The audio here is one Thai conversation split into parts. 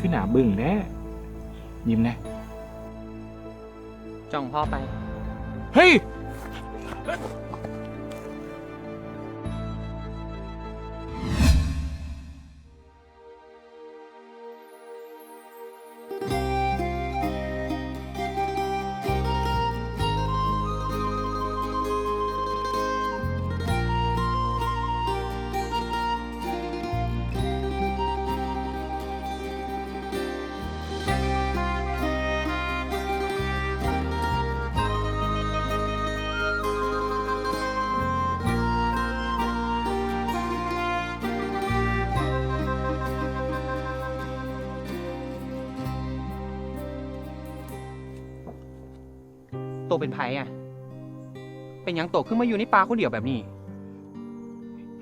ขึ้นหนาบึ้งแน่ยิ้มแน่จ้องพ่อไป เฮ้ย โตเป็นไผอะเป็นหยังโตขึ้นมาอยู่ในป่าคนเดียวแบบนี้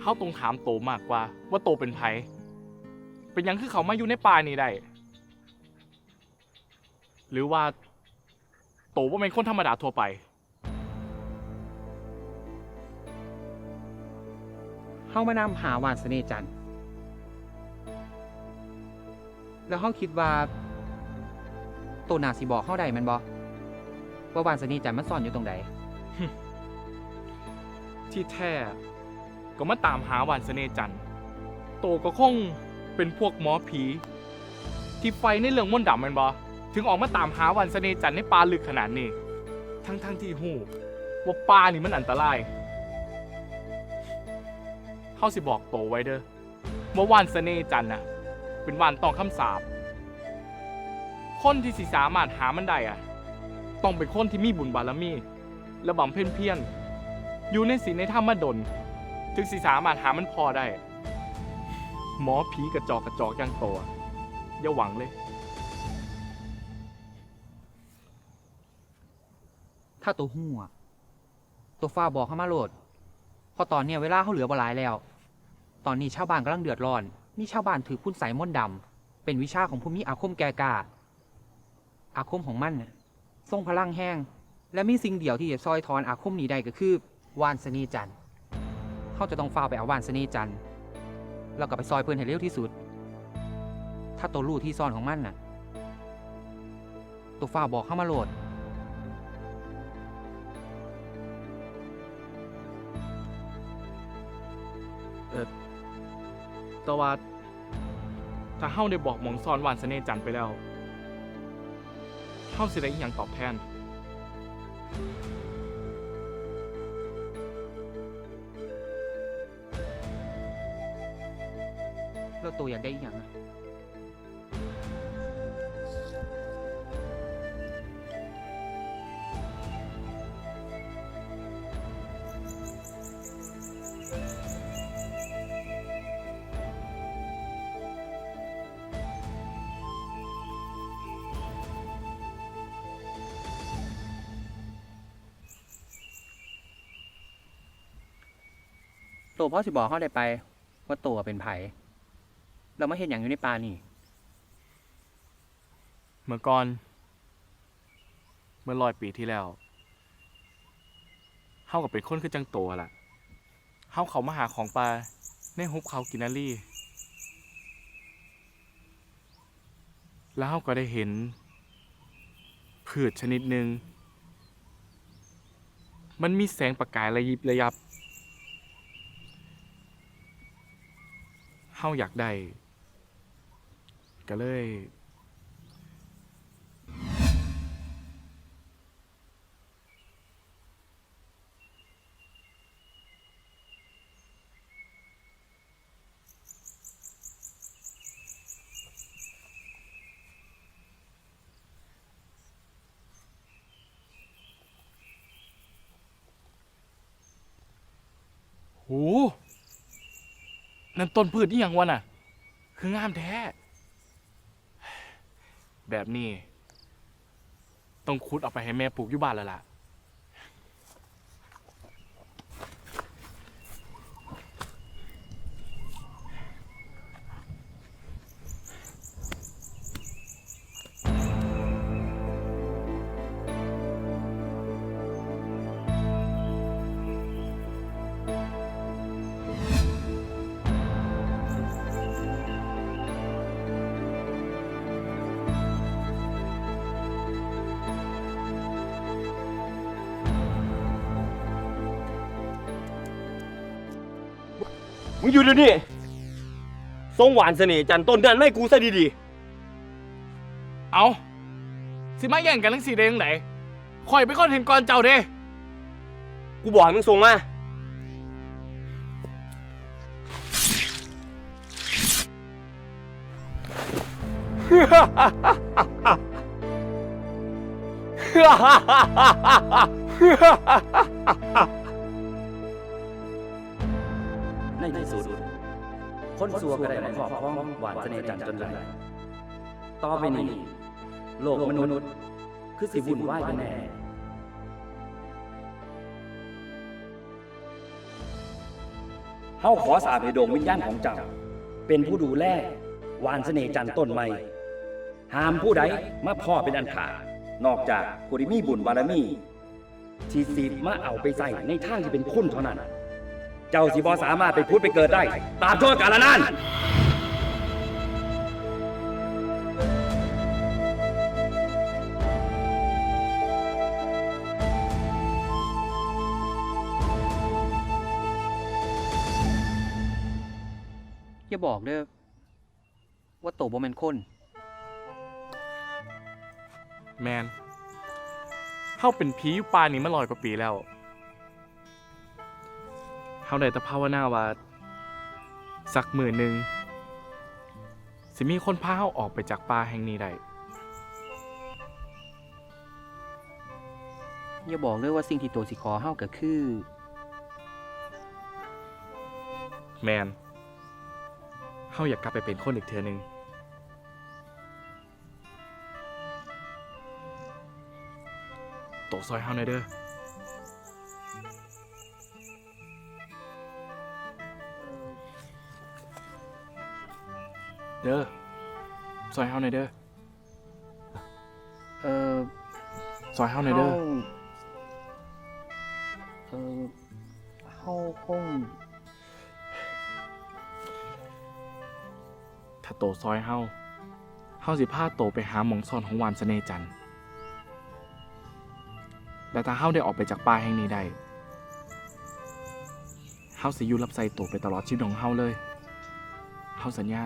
เขาตรงถามโตมากกว่า ว่าโตเป็นไผเป็นหยังคือเขามาอยู่ในป่านี่ได้หรือว่า โตว่าเป็นคนธรรมดาทั่วไป เฮามานำหาวานเสน่ห์จันทร์แล้วเฮาคิดว่าโตนาสิบอกเฮาได้แมันบ่ ว่าวานเสน่ห์จันทร์มันซ่อนอยู่ตรงใดที่แท้ก็มาตามหาวันเสน่ห์จันทร์โตก็คงเป็นพวกหมอผี ที่ไฟในเรื่องมนต์ดำแมันบอถึงออกมาตามหาวันเสน่ห์จันทร์ในป่าลึกขนาดนี้ ทั้งๆที่หูว่าป่านี่มันอันตรายเขาสิบอกโตไว้เด้อว่าวันเสน่ห์จันทร์น่ะเป็นวันต้องคำสาปคนที่สิสามารถหามันได้อะ ต้องเป็นคนที่มีบุญบารมี และบำเพ็ญเพียรอยู่ในศีลในธรรมดล ถึงสีสามารถหามันพอได้ หมอผีกระจอกกระจอกอยังโตอะอย่าหวังเลย ถ้าตัวหู้อะตัวฟ้าบอกเฮามาโหลดเพอตอนเนี้ยเวลาเขาเหลือบ่หลายแล้ว ตอนนี้ชาวบ้านกำลังเดือดร้อน มีชาวบ้านถือคุณใส่มนต์ดำเป็นวิชาของผู้มีอาคมแก่กล้าอาคมของมันน่ะ ทรงพลังแห้ง และมีสิ่งเดียวที่จะซอยทอนอาคมนี้ได้ก็คือวานเสน่ห์จันเขาจะต้องฟ้าไปเอาวานเสน่ห์จันแล้วก็ไปซอยเพื่อนให้เร็วที่สุด ถ้าตัวรู้ที่ซ่อนของมันน่ะ ตัวฟ้าบอกเข้ามาโหลดแต่ว่าถ้าเฮาได้บอกหมองซ่อนหวานเสน่ห์จันทร์ไปแล้ว เฮาสิได้อีหยังตอบแทน แล้วตัวอยากได้อย่างอะ ตัวพ่อสิบอกเขาได้ไป ว่าตัวเป็นไผ่เราไม่เห็นอย่างอยู่ในป่านี่ เมื่อก่อน เมื่อร้อยปีที่แล้วเฮากับเป็นคนคือจังโตล่ะเฮาเขามาหาของปลาในหุบเขากินารีแล้วเฮาก็ได้เห็น พืชชนิดหนึ่งมันมีแสงประกายระยิบระยับ เฮาอยากได้ก็เลย โห นั่นต้นพืชนี่ยังวะน่ะ คืองามแท้ แบบนี้ ต้องคุดเอาไปให้แม่ปลูกอยู่บ้านแล้วล่ะ มึงอยู่เดี๋ยวนี้ทรงหวานเสน่ห์จันทร์ต้นเดือนไม่กูซะดีเอาสิมาแย่งกันทั้งสี่เด้งไหนคอยไปนคนเห็นก่อนเจ้าเด้ ๆ กูบอกให้มึงส่งมา ในที่สุด คนสัวก็ได้มาครอบครองหวานเสน่ห์จันทร์จนได้ต่อไปนี้ โลกมนุษย์ คือสิวุ่นวายกันแน่เฮาขอสาบให้ดวงวิญญาณของเจ้า เป็นผู้ดูแลหวานเสน่ห์จันทร์ต้นใหม่ห้ามผู้ใดมาพ่อเป็นอันขาดนอกจากผู้ที่มีบุญบารมีที่สิมาเอาไปใส่ในทางที่เป็นคุณเท่านั้น เจ้าสิบอสามารถไปพูดไปเกิดได้ ตามโทษกาลนานอย่าบอกเด้อว่าโตบ่แม่นคน แมนเฮาเป็นผีอยู่ป่านี้มาลอยกว่าปีแล้ว เฮาได้แต่ภาวนาว่าสักมือหนึ่งสิมีคนพาเฮาออกไปจากป่าแห่งนี้ได้อย่าบอกเลยว่าสิ่งที่โตสิขอเฮาก็คือ แมนเฮาอยากกลับไปเป็นคนอีกเทือหนึง โตซอยเฮาหน่อยเด้อ เด้อซอยเฮาหน่อยเด้อ เออซอยเฮาหน่อยเด้อ เออเฮาคงถ้าโตซอยเฮาเฮาสิพาโตไปหาหมองซ่อนของหวานเสน่ห์จันทร์และถ้าเฮาได้ออกไปจากป่าแห่งนี้ได้เฮาสิอยู่รับใส่โตไปตลอดชีวิตของเฮาเลยเฮาสัญญา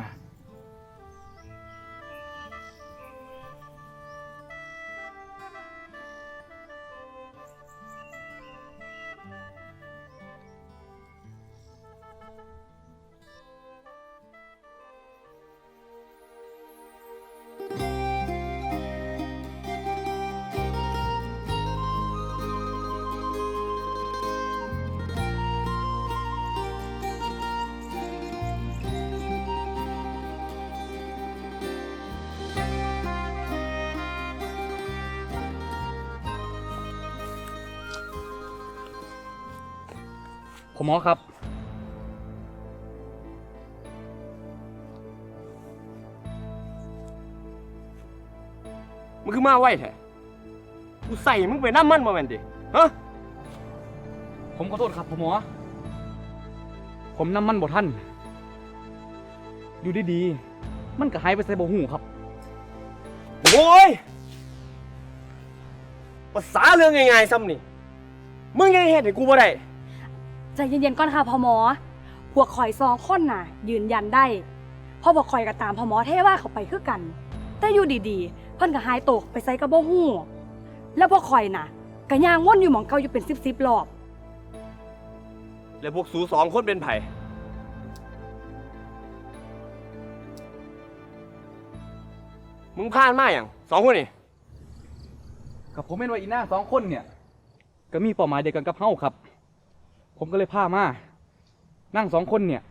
ผมหมอครับ มึงคือมาไหวแท้กูใส่มึงไปน้ำมันมาแม่นดิฮะผมขอโทษครับผมหมอ ผมนำมันบ่ท่าน อยู่ดีๆ มันก็หายไปใส่บ่หูครับ โอ้ยภาษาเรื่องง่ายๆซ้ำนี่ มึงยังเห็นให้กูบ่ได้ ใจเย็นๆก่อนค่ะพ่อหมอ พวกข่อยสองคนน่ะ ยืนยันได้เพราะพวกข่อยก็ตามพ่อหมอเทว่าเขาไปคือกัน แต่อยู่ดีๆ เพิ่นก็หายตกไปใส่กระบอกหูแล้วพวกข่อยน่ะก็ย่างวนอยู่หมองเก่าอยู่เป็นสิบๆรอบ แล้วพวกสูสองคนเป็นไผมึงพลาดมาอย่างสองคนนี่ กับผมเป็นว่าอีหน้าสองคนเนี่ย ก็มีเป้าหมายเดียวกันกับเฮาครับ ผมก็เลยพามา นั่งสองคนเนี่ย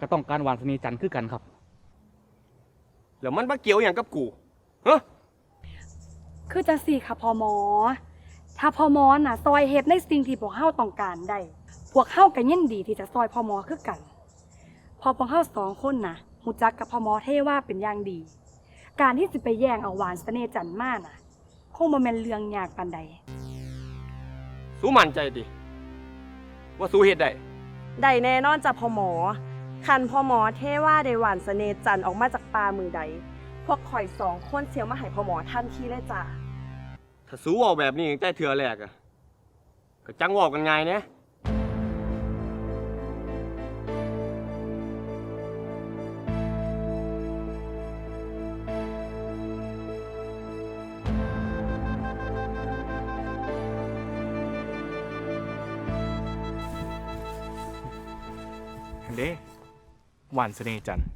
ก็ต้องการหวานเสน่ห์จันทร์คือกันครับ แล้วมันมาเกี่ยวอย่างกับกูฮะคือจังสี่ค่ะพ่อหมอ ถ้าพ่อหมอน่ะ ซอยเฮ็ดในสิ่งที่พวกเฮาต้องการได้ พวกเฮาก็ยินดีที่จะซอยพ่อหมอคือกัน พอพวกเฮาสองคนน่ะหูจักกับพ่อหมอเทว่าเป็นอย่างดี การที่สิไปแย่งเอาหวานเสน่ห์จันทร์มาน่ะ คงบ่แม่นเรื่องยากปานใด สู้มั่นใจดิ ว่าสู้เฮ็ดได้ได้แน่นอนจากพ่อหมอ คันพ่อหมอเทว่าได้หวานเสน่ห์จันทร์ออกมาจากปลามือใด พวกข่อยสองคนเสียวมาให้พ่อหมอทันทีเลยจ้ะถ้าสู้เวอาแบบนี้ตั้งแต่เทือแรกอะก็จังเวอากันไงายเนี่ย หวานเสน่ห์จันทร์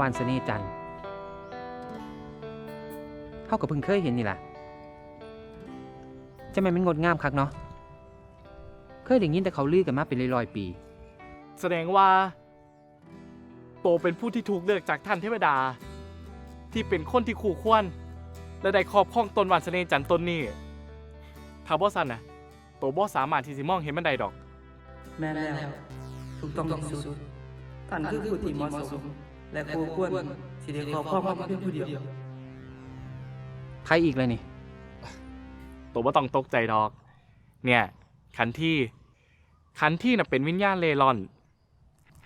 ว่าวานเสน่ห์จันทร์เขาก็เพิ่งเคยเห็นนี่แหละจะแม่นมันงดงามคักเนาะ เคยได้ยินแต่เขาลือกันมาเป็นร้อยๆปี แสดงว่า โตเป็นผู้ที่ถูกเลือกจากท่านเทวดา ที่เป็นคนที่คู่ควร และได้ครอบครองตนหวานเสน่ห์จันทร์ตนนี้ถ้าบ่สันนะโตบ่สามารถที่สิมองเห็นมันได้ดอก แม่นแล้ว ถูกต้องที่สุดท่านคือผู้ที่เหมาะสม และคู่ควรที่ได้ขอบครองมาเพียงผู้เดียวใครอีกเลยนี่ ตัวบ่ต้องตกใจดอก เนี่ยคันที่คันที่น่ะเป็นวิญญาณเล่ร่อน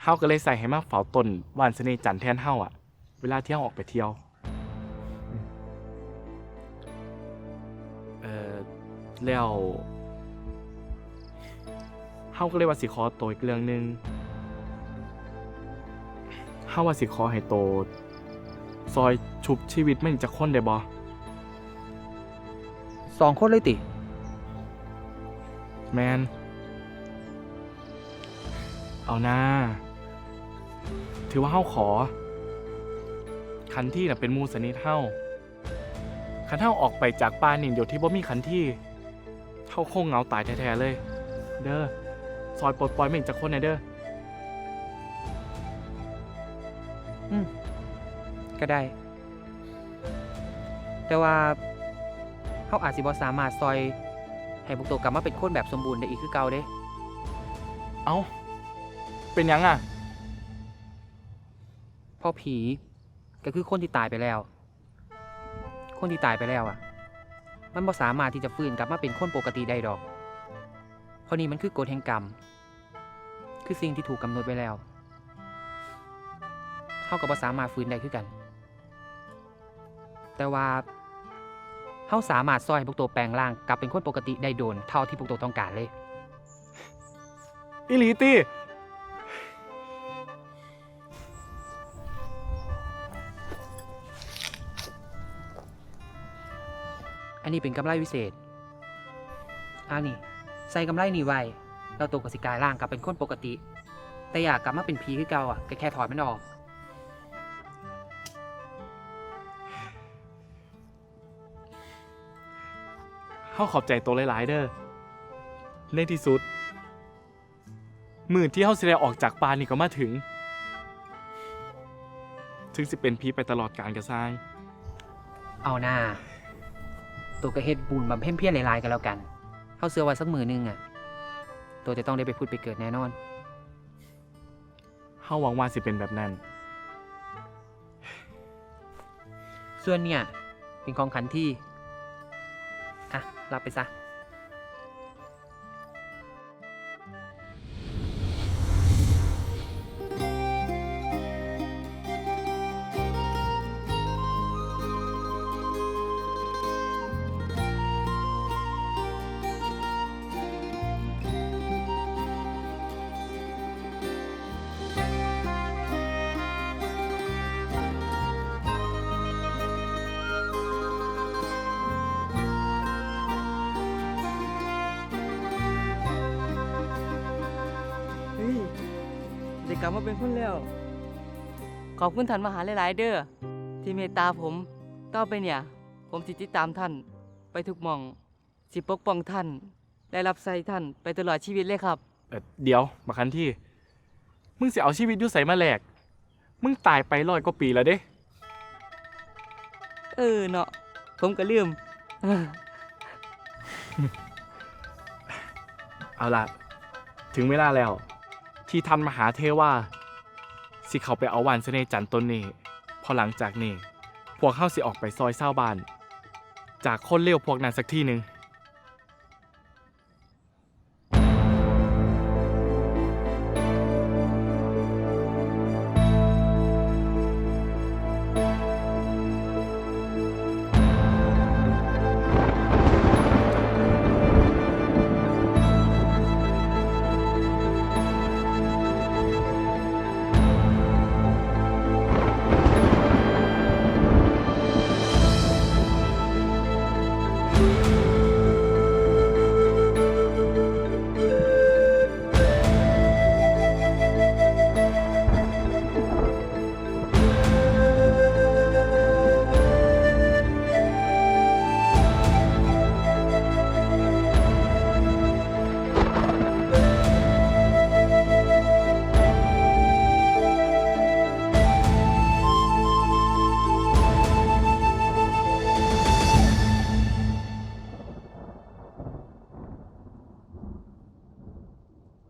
เฮาก็เลยใส่ให้มาเฝ้าต้นหวานเสน่ห์จันทร์แทนเฮาอะเวลาที่เฮาออกไปเที่ยว เอ่อแล้วเฮาก็เลยว่าสิขอโตวอีกเรื่องหนึง เฮาว่าสิขอให้โต ซอยชุบชีวิตมันอีกจากคนได้บ่สองคนเลยติ แมน เอาหน้า ถือว่าเฮาขอ คันที่น่ะเป็นหมูสนิทเฮาคันเฮาออกไปจากป่านี่เดี๋ยวที่บ่มีคันที่เฮาคงเหงาตายแท้ๆเลย เด้อ ซอยปลดปล่อยแม่งจากคนในเด้อ อืม ก็ได้ แต่ว่าเขาอาจสิบ่สามารถซอยให้พวกตัวกลับมาเป็นคนแบบสมบูรณ์ได้อีกคือเก่าเด้ เอ้า เป็นหยังอะเพราะผีก็คือคนที่ตายไปแล้ว คนที่ตายไปแล้วอะ มันบ่สามารถที่จะฟื้นกลับมาเป็นคนปกติได้ดอกเพราะนี่มันคือกฎแห่งกรรม คือสิ่งที่ถูกกำหนดไว้แล้ว เขาก็บ่สามารถฟื้นได้คือกัน แต่ว่าเขาสามารถซอยให้พวกตัวแปลงร่างกลับเป็นคนปกติได้โดนเท่าที่พวกตัวต้องการเลยอิลีตี้อันนี้เป็นกำไรวิเศษอันนี้ใส่กำไรนี่ไว้เราตัวกสิกลายร่างกลับเป็นคนปกติ แต่อยากกลับมาเป็นผีคือเก่าอะก็แค่ถอดมันออก เฮาขอบใจตัวหลายๆเด้อในที่สุด มือที่เฮาสิได้ออกจากป่านี่ก็มาถึง ถึงสิเป็นผีไปตลอดกาลกระซ้ายเอาหน้าตัวก็เฮ็ดบุญบำเพ็ญเพียรหลายๆกันแล้วกันเขาเสือว่าสักมือหนึงอะ ตัวจะต้องได้ไปพูดไปเกิดแน่นอนเฮาหวังว่าสิเป็นแบบนั้น ส่วนเนี่ยเป็นของขันที่อะ รับไปซะ ลับมาเป็นคนแล้ว ขอบคุณท่านมหาหลาย ๆ เด้อที่เมตตาผมต่อไปเนี่ย ผมสิติดตามท่านไปทุกหมอง สิปกป้องท่านและรับใส่ท่านไปตลอดชีวิตเลยครับ เอ่อเดี๋ยวบักคันที่ มึงสิเอาชีวิตอยู่ใส่มาแลก มึงตายไปร้อยกว่าปีแล้วเด้ เออเนาะผมก็ลืม เอาล่ะ ถึงเวลาแล้ว ที่ท่านมหาเทว่าสิเขาไปเอาหวานเสน่จันทร์ต้นนี้พอหลังจากนี้ พวกเข้าสิออกไปซอยเศร้าบ้าน จากคนเลี้ยวพวกนั้นสักที่หนึ่ง